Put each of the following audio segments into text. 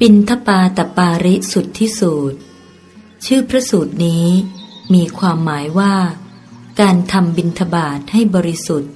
ปินทปาตปาริสุทธิสูตร ชื่อพระสูตรนี้มีความหมายว่า การทำบินทบาทให้บริสุทธิ์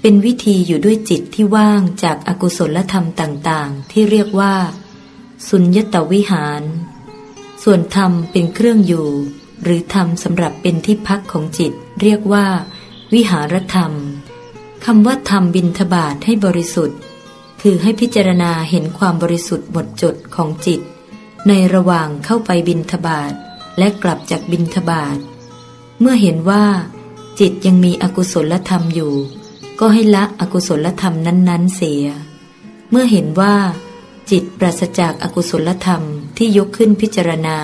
เป็นวิธีอยู่ด้วยจิตที่ว่างจากอากุศลธรรมต่างๆ ที่เรียกว่า สุญญตวิหาร ส่วนธรรมเป็นเครื่องอยู่ หรือธรรมสำหรับเป็นที่พักของจิต เรียกว่า วิหารธรรมคำว่าทำบินทบาทให้บริสุทธิ์ คือให้พิจารณาเห็นความบริสุทธิ์หมดจดของจิต ในระหว่างเข้าไปบินทบาทและกลับจากบินทบาทเมื่อเห็นว่า จิตยังมีอกุศลธรรมอยู่ ก็ให้ละอกุศลธรรมนั้น ๆ เสีย เมื่อเห็นว่า จิตปราศจากอากุศลธรรมที่ยกขึ้นพิจารณา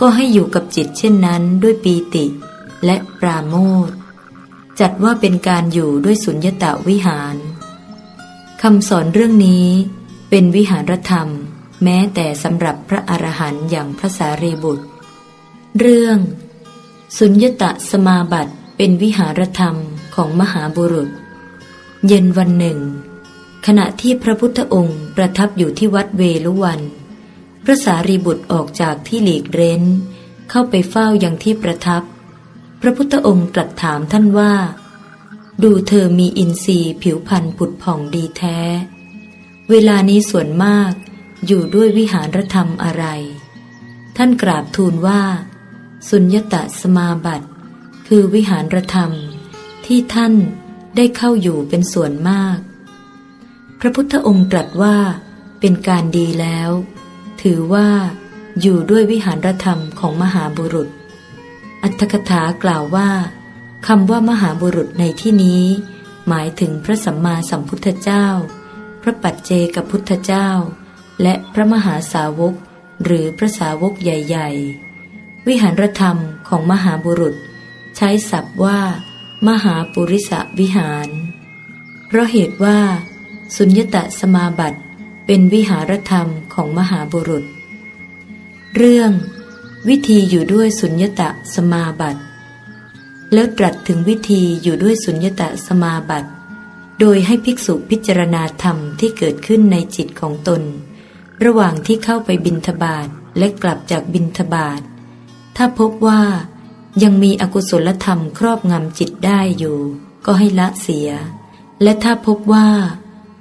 ก็ให้อยู่กับจิตเช่นนั้นด้วยปีติและปราโมทจัดว่าเป็นการอยู่ด้วยสุญญตาวิหาร คำสอนเรื่องนี้เป็นวิหารธรรม แม้แต่สำหรับพระอรหันต์อย่างพระสารีบุตร เรื่อง สุญญตะสมาบัติเป็นวิหารธรรมของมหาบุรุษ เย็นวันหนึ่ง ขณะที่พระพุทธองค์ประทับอยู่ที่วัดเวลุวัน พระสารีบุตรออกจากที่หลีกเร้น เข้าไปเฝ้าอย่างที่ประทับ พระพุทธองค์ตรัสถามท่านว่า ดูเธอมีอินทรีย์ผิวพรรณผุดผ่องดีแท้ เวลานี้ส่วนมากอยู่ด้วยวิหารธรรมอะไร ท่านกราบทูลว่า สุญญตะสมาบัติ คือวิหารธรรมที่ท่านได้เข้าอยู่เป็นส่วนมาก พระพุทธองค์ตรัสว่าเป็นการดีแล้ว ถือว่าอยู่ด้วยวิหารธรรมของมหาบุรุษ อัตถกถากล่าวว่า คำว่ามหาบุรุษในที่นี้ หมายถึงพระสัมมาสัมพุทธเจ้า พระปัจเจกพุทธเจ้า และพระมหาสาวก หรือพระสาวกใหญ่ๆ วิหารธรรมของมหาบุรุษ ใช้ศัพท์ว่า มหาปุริสวิหาร เพราะเหตุว่า สุญญตสมาบัติเป็นวิหารธรรมของมหาบุรุษ เรื่อง วิธีอยู่ด้วยสุญญตสมาบัติ แล้วตรัสถึงวิธีอยู่ด้วยสุญญตสมาบัติ โดยให้ภิกษุพิจารณาธรรมที่เกิดขึ้นในจิตของตน ระหว่างที่เข้าไปบินทบาทและกลับจากบินทบาท ถ้าพบว่ายังมีอกุศลธรรมครอบงำจิตได้อยู่ ก็ให้ละเสีย และถ้าพบว่า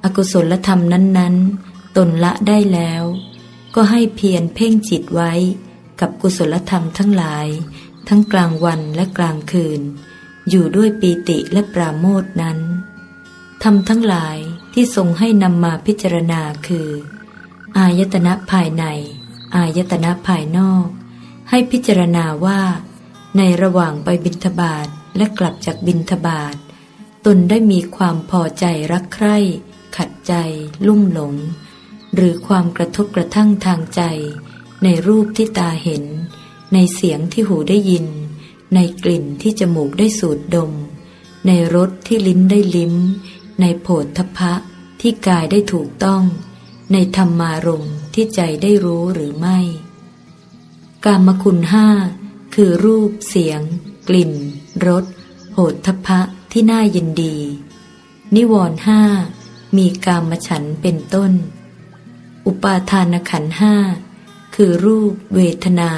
อากุศลธรรมนั้น ๆ ตนละได้แล้ว ก็ให้เพียรเพ่งจิตไว้กับกุศลธรรมทั้งหลาย ทั้งกลางวันและกลางคืน อยู่ด้วยปีติและปราโมทนั้นธรรมทั้งหลายที่ทรงให้นำมาพิจารณาคือ อายตนะภายใน อายตนะภายนอก ให้พิจารณาว่า ในระหว่างไปบิณฑบาตและกลับจากบิณฑบาตตนได้มีความพอใจรักใคร่ ขัดใจ ลุ่มหลง หรือความกระทบกระทั่งทางใจ ในรูปที่ตาเห็น ในเสียงที่หูได้ยิน ในกลิ่นที่จมูกได้สูดดม ในรสที่ลิ้นได้ลิ้ม ในโผฏฐพะที่กายได้ถูกต้อง ในธรรมารมที่ใจได้รู้หรือไม่ กามคุณห้าคือรูปเสียง กลิ่นรสโผฏฐพะที่น่ายินดี นิวรณห้ามีกามฉันเป็นต้น อุปาทานขันห้าคือรูปเวทนา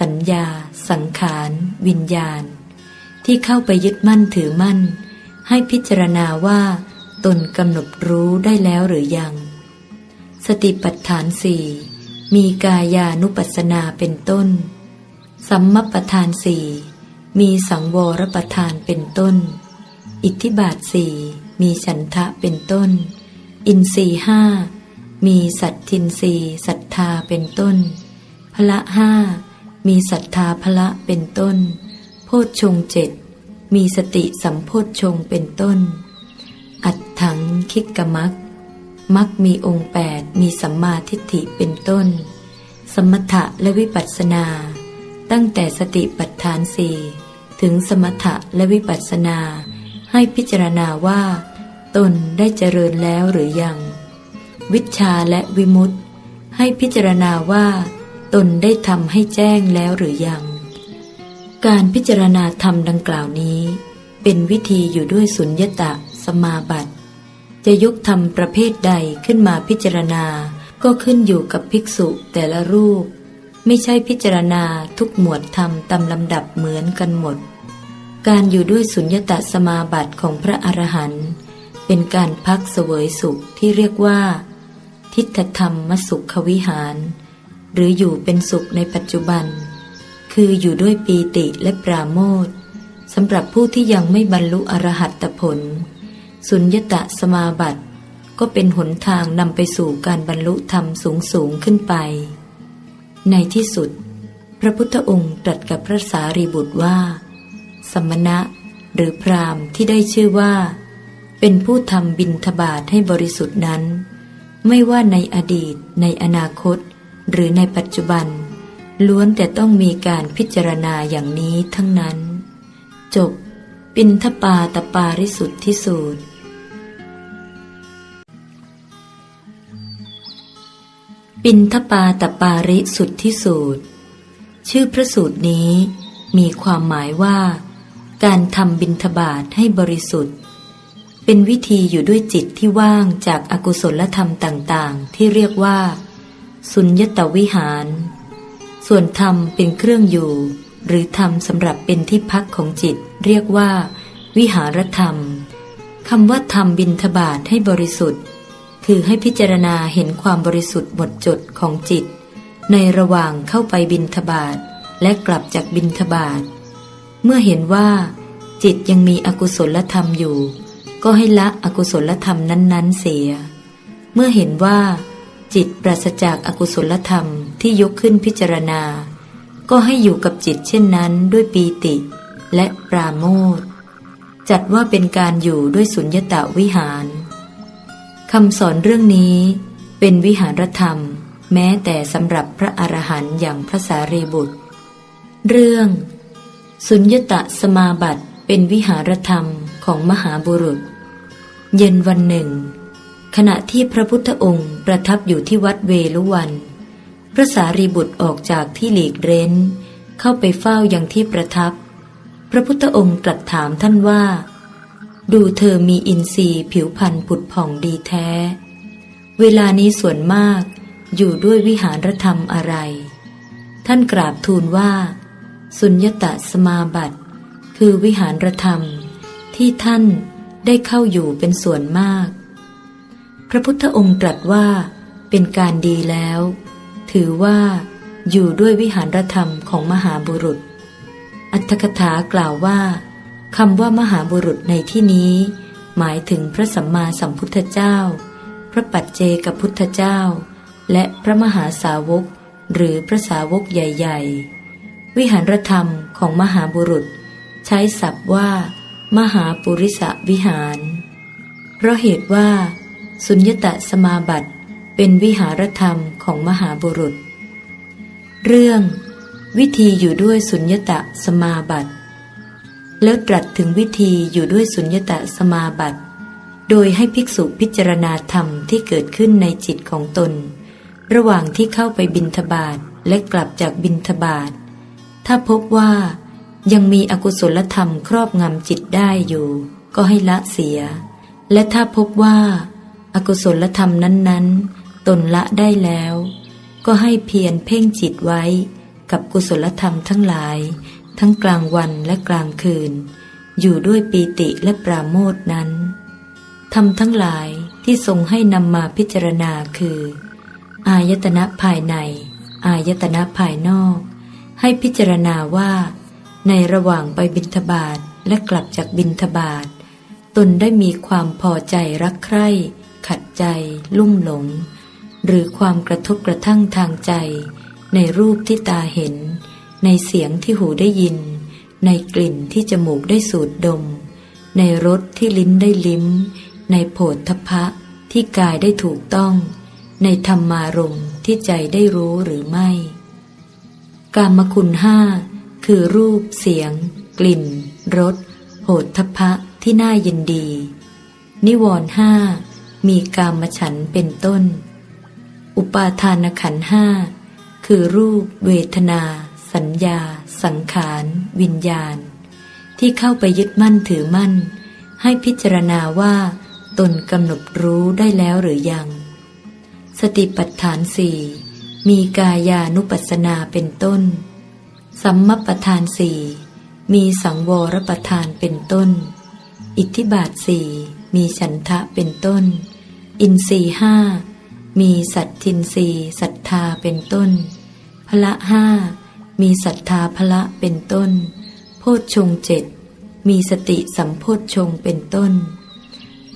สัญญา สังขาร วิญญาณ ที่เข้าไปยึดมั่นถือมั่น ให้พิจารณาว่า ตนกำหนดรู้ได้แล้วหรือยัง สติปัฏฐานสี่มีกายานุปัสสนาเป็นต้น สัมมปทานสี่มีสังวรปทานเป็นต้น อิทธิบาทสี่มีฉันทะเป็นต้น อินทรีห้ามีสัตทินรีศรัทธาเป็นต้นพละห้า มีศรัทธาพละเป็นต้น โพชฌงเจ็ดมีสติสัมโพชฌงเป็นต้น อัดถังคิกกมักมักมีองค์แปดมีสัมมาทิฏฐิเป็นต้น สมถะและวิปัสสนา ตั้งแต่สติปัฏฐานสี่ถึงสมถะและวิปัสสนา ให้พิจารณาว่า ตนได้เจริญแล้วหรือยัง วิชาและวิมุตติ ให้พิจารณาว่า ตนได้ทำให้แจ้งแล้วหรือยัง การพิจารณาธรรมดังกล่าวนี้ เป็นวิธีอยู่ด้วยสุญญตะ สมาบัติ จะยกธรรมประเภทใดขึ้นมาพิจารณาก็ขึ้นอยู่กับภิกษุแต่ละรูป ไม่ใช่พิจารณาทุกหมวดธรรมตามลำดับเหมือนกันหมด การอยู่ด้วยสุญญตสมาบัติของพระอรหันต์เป็นการพักเสวยสุขที่เรียกว่า ทิฏฐธรรมมสุขวิหาร หรืออยู่เป็นสุขในปัจจุบัน คืออยู่ด้วยปีติและปราโมทสำหรับผู้ที่ยังไม่บรรลุอรหัตผล สุญญตสมาบัติ ก็เป็นหนทางนำไปสู่การบรรลุธรรมสูงสูงขึ้นไป ในที่สุด พระพุทธองค์ตรัสกับพระสารีบุตรว่า สมณะหรือพรามที่ได้ชื่อว่า เป็นผู้ทำบินทบาทให้บริสุทธิ์นั้น ไม่ว่าในอดีตในอนาคต หรือในปัจจุบัน ล้วนแต่ต้องมีการพิจารณาอย่างนี้ทั้งนั้น จบ ปินทปาตปาริสุทธิสูตร ปินทปาตปาริสุทธิสูตร ชื่อพระสูตรนี้มีความหมายว่า การทำบินทบาทให้บริสุทธิ์ เป็นวิธีอยู่ด้วยจิตที่ว่างจากอากุศลธรรมต่าง ๆ ที่เรียกว่า สุญญตวิหาร ส่วนธรรมเป็นเครื่องอยู่ หรือธรรมสำหรับเป็นที่พักของจิต เรียกว่า วิหารธรรมคำว่าธรรมบินทบาทให้บริสุทธิ์ คือให้พิจารณาเห็นความบริสุทธิ์หมดจดของจิต ในระหว่างเข้าไปบินทบาทและกลับจากบินทบาทเมื่อเห็นว่า จิตยังมีอกุศลธรรมอยู่ ก็ให้ละอกุศลธรรมนั้น ๆ เสีย เมื่อเห็นว่า จิตปราศจากอากุศลธรรมที่ยกขึ้นพิจารณา ก็ให้อยู่กับจิตเช่นนั้นด้วยปีติ และปราโมทจัดว่าเป็นการอยู่ด้วยสุญญตาวิหารคำสอนเรื่องนี้เป็นวิหารธรรม แม้แต่สำหรับพระอรหันต์อย่างพระสารีบุตร เรื่อง สุญญตสมาบัติเป็นวิหารธรรมของมหาบุรุษ เย็นวันหนึ่ง ขณะที่พระพุทธองค์ประทับอยู่ที่วัดเวลุวัน พระสารีบุตรออกจากที่หลีกเร้น เข้าไปเฝ้าอย่างที่ประทับ พระพุทธองค์ตรัสถามท่านว่า ดูเธอมีอินทรีย์ผิวพรรณผุดผ่องดีแท้ เวลานี้ส่วนมากอยู่ด้วยวิหารธรรมอะไร ท่านกราบทูลว่า สุญญตสมาบัติ คือวิหารธรรมที่ท่านได้เข้าอยู่เป็นส่วนมาก พระพุทธองค์ตรัสว่าเป็นการดีแล้ว ถือว่าอยู่ด้วยวิหารธรรมของมหาบุรุษ อัตถกถากล่าวว่าคำว่ามหาบุรุษในที่นี้ หมายถึงพระสัมมาสัมพุทธเจ้า พระปัจเจกพุทธเจ้า และพระมหาสาวก หรือพระสาวกใหญ่ ๆ วิหารธรรมของมหาบุรุษ ใช้ศัพท์ว่า มหาปุริสวิหาร เพราะเหตุว่า สุญญตสมาบัติเป็นวิหารธรรมของมหาบุรุษ เรื่อง วิธีอยู่ด้วยสุญญตสมาบัติ แล้วตรัสถึงวิธีอยู่ด้วยสุญญตสมาบัติ โดยให้ภิกษุพิจารณาธรรมที่เกิดขึ้นในจิตของตน ระหว่างที่เข้าไปบินทบาทและกลับจากบินทบาทถ้าพบว่ายังมีอกุศลธรรมครอบงำจิตได้อยู่ ก็ให้ละเสีย และถ้าพบว่า อกุศลธรรมนั้นๆ ตนละได้แล้ว ก็ให้เพียรเพ่งจิตไว้กับกุศลธรรมทั้งหลาย ทั้งกลางวันและกลางคืน อยู่ด้วยปีติและปราโมทนั้นธรรมทั้งหลายที่ทรงให้นำมาพิจารณาคือ อายตนะภายใน อายตนะภายนอก ให้พิจารณาว่า ในระหว่างไปบิณฑบาตและกลับจากบิณฑบาตตนได้มีความพอใจรักใคร่ ขัดใจ ลุ่มหลง หรือความกระทบกระทั่งทางใจ ในรูปที่ตาเห็น ในเสียงที่หูได้ยิน ในกลิ่นที่จมูกได้สูดดม ในรสที่ลิ้นได้ลิ้ม ในโผฏฐพะที่กายได้ถูกต้อง ในธรรมารมที่ใจได้รู้หรือไม่ กามคุณห้าคือรูปเสียง กลิ่นรสโผฏฐพะที่น่ายินดี นิวรณ์ห้า มีกามฉันเป็นต้น อุปาทานขันห้าคือรูปเวทนา สัญญา สังขาร วิญญาณ ที่เข้าไปยึดมั่นถือมั่น ให้พิจารณาว่า ตนกำหนดรู้ได้แล้วหรือยัง สติปัฏฐานสี่มีกายานุปัสสนาเป็นต้น สัมมปปทานสี่มีสังวรประทานเป็นต้น อิทธิบาทสี่มีฉันทะเป็นต้น อินทรีห้ามีสัตทินรีศรัทธาเป็นต้น พละห้ามีศรัทธาพละเป็นต้น โพชฌงเจ็ดมีสติสัมโพชฌงเป็นต้น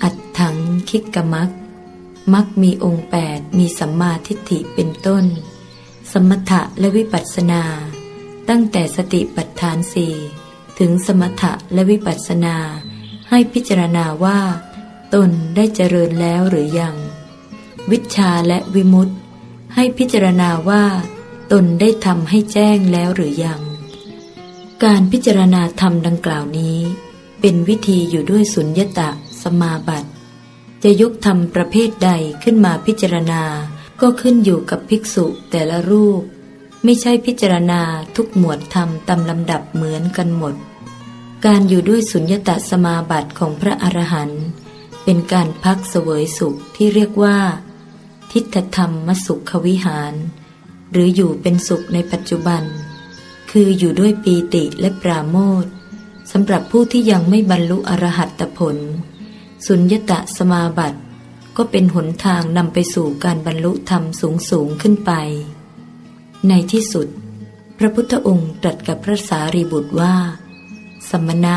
อัดถังคิกกมักมักมีองค์แปดมีสัมมาทิฏฐิเป็นต้น สมถะและวิปัสสนา ตั้งแต่สติปัฏฐานสี่ถึงสมถะและวิปัสสนา ให้พิจารณาว่า ตนได้เจริญแล้วหรือยัง วิชาและวิมุตติ ให้พิจารณาว่า ตนได้ทำให้แจ้งแล้วหรือยัง การพิจารณาธรรมดังกล่าวนี้ เป็นวิธีอยู่ด้วยสุญญตะสมาบัติ จะยกธรรมประเภทใดขึ้นมาพิจารณาก็ขึ้นอยู่กับภิกษุแต่ละรูป ไม่ใช่พิจารณาทุกหมวดธรรมตามลำดับเหมือนกันหมด การอยู่ด้วยสุญญตะสมาบัติของพระอรหันต์ เป็นการพักเสวยสุขที่เรียกว่า ทิฏฐธรรมมสุขวิหาร หรืออยู่เป็นสุขในปัจจุบัน คืออยู่ด้วยปีติและปราโมทสำหรับผู้ที่ยังไม่บรรลุอรหัตผล สุญญตะสมาบัติ ก็เป็นหนทางนำไปสู่การบรรลุธรรมสูงสูงขึ้นไป ในที่สุด พระพุทธองค์ตรัสกับพระสารีบุตรว่า สมณะ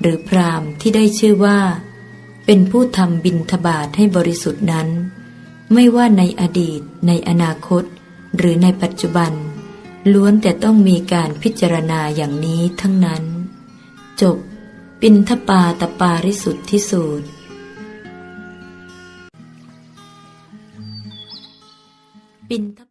หรือพรามที่ได้ชื่อว่า เป็นผู้ทำบิณฑบาตให้บริสุทธิ์นั้น ไม่ว่าในอดีต ในอนาคต หรือในปัจจุบัน ล้วนแต่ต้องมีการพิจารณาอย่างนี้ทั้งนั้น จบ ปินทปาตปาริสุทธิสูตรปินท